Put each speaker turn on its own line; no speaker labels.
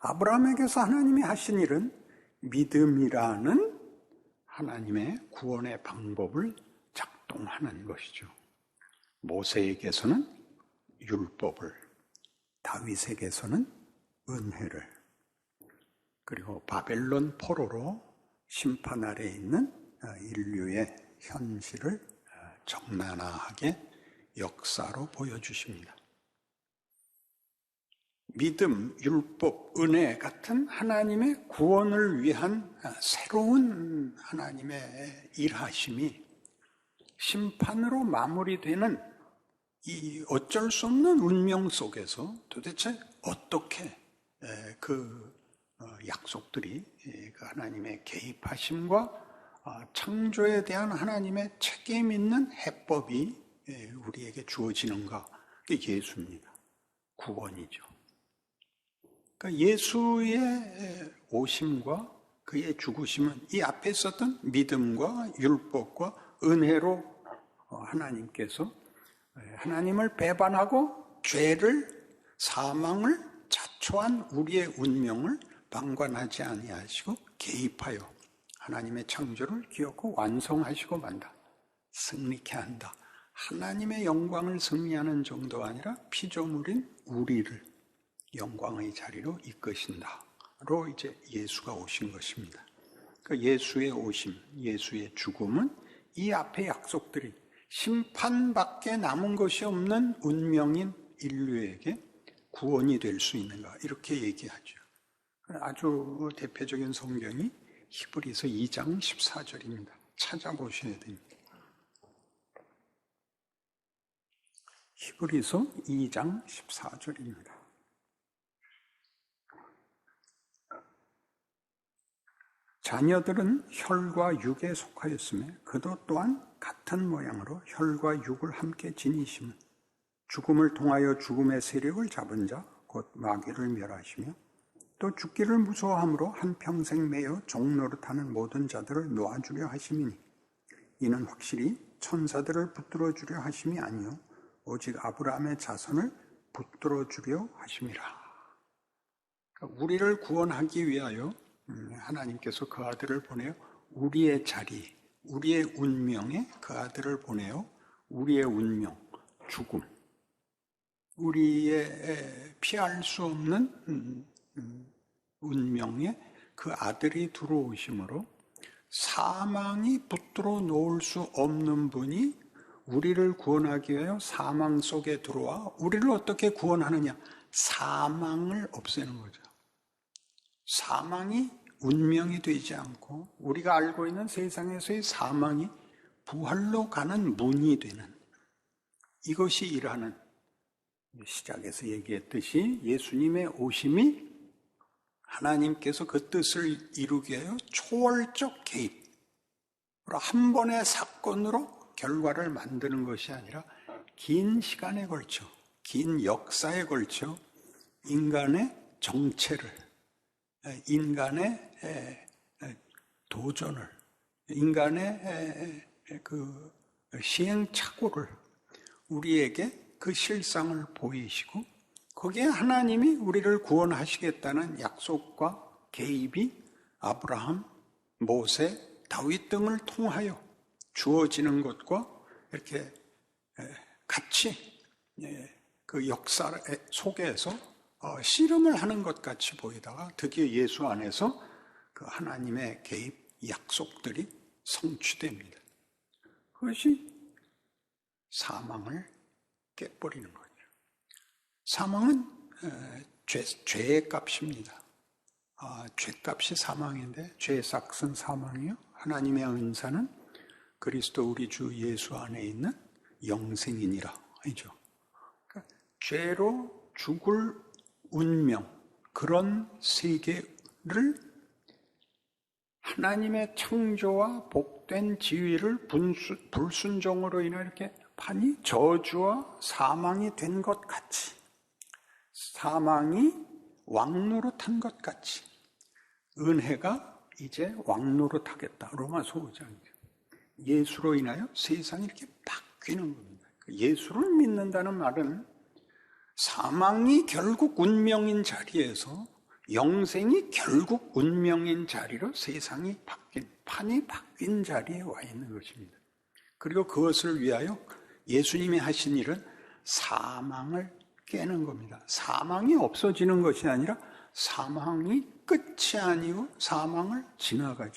아브라함에게서 하나님이 하신 일은 믿음이라는 하나님의 구원의 방법을 작동하는 것이죠. 모세에게서는 율법을, 다윗에게서는 은혜를, 그리고 바벨론 포로로 심판 아래 있는 인류의 현실을 적나라하게 역사로 보여주십니다. 믿음, 율법, 은혜 같은 하나님의 구원을 위한 새로운 하나님의 일하심이 심판으로 마무리되는 이 어쩔 수 없는 운명 속에서 도대체 어떻게 그 어, 약속들이 그 하나님의 개입하심과 어, 창조에 대한 하나님의 책임 있는 해법이 우리에게 주어지는가? 그게 예수입니다. 구원이죠. 그러니까 예수의 오심과 그의 죽으심은 이 앞에 있었던 믿음과 율법과 은혜로 어, 하나님께서 하나님을 배반하고 죄를 사망을 자초한 우리의 운명을 방관하지 아니하시고 개입하여 하나님의 창조를 기억하고 완성하시고 만다. 승리케 한다. 하나님의 영광을 승리하는 정도가 아니라 피조물인 우리를 영광의 자리로 이끄신다로 이제 예수가 오신 것입니다. 그 예수의 오심, 예수의 죽음은 이 앞의 약속들이 심판밖에 남은 것이 없는 운명인 인류에게 구원이 될 수 있는가 이렇게 얘기하죠. 아주 대표적인 성경이 히브리서 2장 14절입니다. 찾아보셔야 됩니다. 히브리서 2장 14절입니다. 자녀들은 혈과 육에 속하였으며 그도 또한 같은 모양으로 혈과 육을 함께 지니심은 죽음을 통하여 죽음의 세력을 잡은 자 곧 마귀를 멸하시며 또 죽기를 무서워함으로 한평생 매여 종노릇하는 모든 자들을 놓아주려 하심이니 이는 확실히 천사들을 붙들어 주려 하심이 아니요 오직 아브라함의 자손을 붙들어 주려 하심이라. 그러니까 우리를 구원하기 위하여 음, 하나님께서 그 아들을 보내어 우리의 자리, 우리의 운명에 그 아들을 보내어 우리의 운명, 죽음, 우리의 피할 수 없는 음, 운명에 그 아들이 들어오심으로 사망이 붙들어 놓을 수 없는 분이 우리를 구원하기 위하여 사망 속에 들어와 우리를 어떻게 구원하느냐? 사망을 없애는 거죠. 사망이 운명이 되지 않고 우리가 알고 있는 세상에서의 사망이 부활로 가는 문이 되는 이것이 일하는 시작에서 얘기했듯이 예수님의 오심이 하나님께서 그 뜻을 이루기 위하여 초월적 개입, 한 번의 사건으로 결과를 만드는 것이 아니라 긴 시간에 걸쳐, 긴 역사에 걸쳐 인간의 정체를, 인간의 도전을, 인간의 그 시행착오를 우리에게 그 실상을 보이시고 거기에 하나님이 우리를 구원하시겠다는 약속과 개입이 아브라함, 모세, 다윗 등을 통하여 주어지는 것과 이렇게 같이 그 역사 속에서 어, 씨름을 하는 것 같이 보이다가 드디어 예수 안에서 그 하나님의 개입 약속들이 성취됩니다. 그것이 사망을 깨버리는 거예요. 사망은 죄, 죄의 값입니다. 아, 죄값이 사망인데 죄의 삭은 사망이요. 하나님의 은사는 그리스도 우리 주 예수 안에 있는 영생이니라. 이죠. 그러니까 죄로 죽을 운명 그런 세계를 하나님의 창조와 복된 지위를 불순종으로 인해 이렇게 판이 저주와 사망이 된 것 같이 사망이 왕노릇한 것 같이 은혜가 이제 왕노릇하겠다. 로마서 5장이죠. 예수로 인하여 세상이 이렇게 바뀌는 겁니다. 그 예수를 믿는다는 말은 사망이 결국 운명인 자리에서 영생이 결국 운명인 자리로 세상이 바뀐, 판이 바뀐 자리에 와 있는 것입니다. 그리고 그것을 위하여 예수님이 하신 일은 사망을 깨는 겁니다. 사망이 없어지는 것이 아니라 사망이 끝이 아니고 사망을 지나가지.